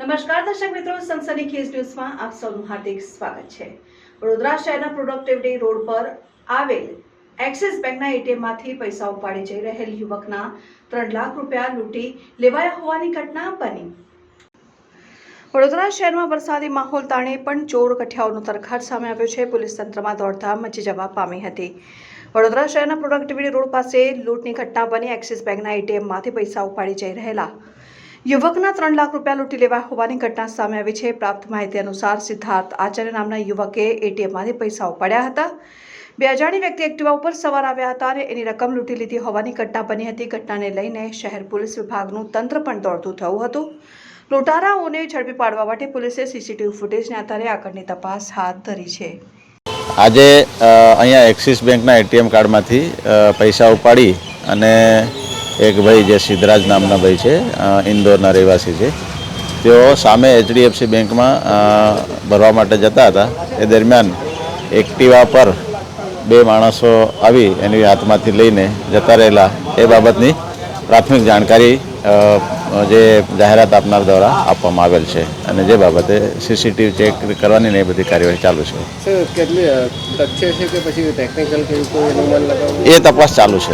નમસ્કાર દર્શક મિત્રો, સનસની ખેસ ન્યૂઝમાં આપ સૌનું હાર્દિક સ્વાગત છે. વડોદરા શહેરના પ્રોડક્ટિવિટી રોડ પર આવેલ એક્સિસ બેંકના એટીએમમાંથી પૈસા ઉપાડી જઈ રહેલ યુવકના ત્રણ લાખ રૂપિયા લૂંટી લેવાયા હોવાની ઘટના બની. વડોદરા શહેરમાં વરસાદી માહોલ તાણે પણ ચોર કઠિયાઓનો તરખાટ સામે આવ્યો છે. પોલીસ તંત્રમાં દોડધામ મચી જવા પામી હતી. વડોદરા શહેરના પ્રોડક્ટિવિટી રોડ પાસે લૂંટની ઘટના બની એક્સિસ બેંકના એટીએમમાંથી પૈસા ઉપાડી જઈ રહેલા યુવકના ત્રણ લાખ રૂપિયા લૂંટી લેવા હોવાની ઘટના સામે આવી છે. પ્રાપ્ત માહિતી અનુસાર સિદ્ધાર્થ આચાર્ય નામના યુવકે એટીએમમાંથી પૈસા ઉપાડ્યા હતા. બે અજાણી વ્યક્તિ એક્ટિવા ઉપર સવાર આવ્યા હતા અને એની રકમ લૂંટી લીધી હોવાની ઘટના બની હતી. ઘટનાને લઈને શહેર પોલીસ વિભાગનું તંત્ર પણ દોડતું થયું હતું. લૂંટારાઓને ઝડપી પાડવા માટે પોલીસે સીસીટીવી ફૂટેજને આધારે આગળની તપાસ હાથ ધરી છે. આજે અહીંયા એક્સિસ બેંકના એટીએમ કાર્ડમાંથી પૈસા ઉપાડી અને એક ભાઈ જે સિદ્ધરાજ નામના ભાઈ છે ઇન્દોરના રહેવાસી છે. તેઓ સામે એચડીએફસી બેંકમાં ભરવા માટે જતા હતા. એ દરમિયાન એક્ટિવા પર બે માણસો આવી એની હાથમાંથી લઈને જતા રહેલા. એ બાબતની પ્રાથમિક જાણકારી જે જાહેરાત આપનાર દ્વારા આપવામાં આવેલ છે અને જે બાબતે સીસીટીવી ચેક કરવાની ને એ બધી કાર્યવાહી ચાલુ છે. એ તપાસ ચાલુ છે.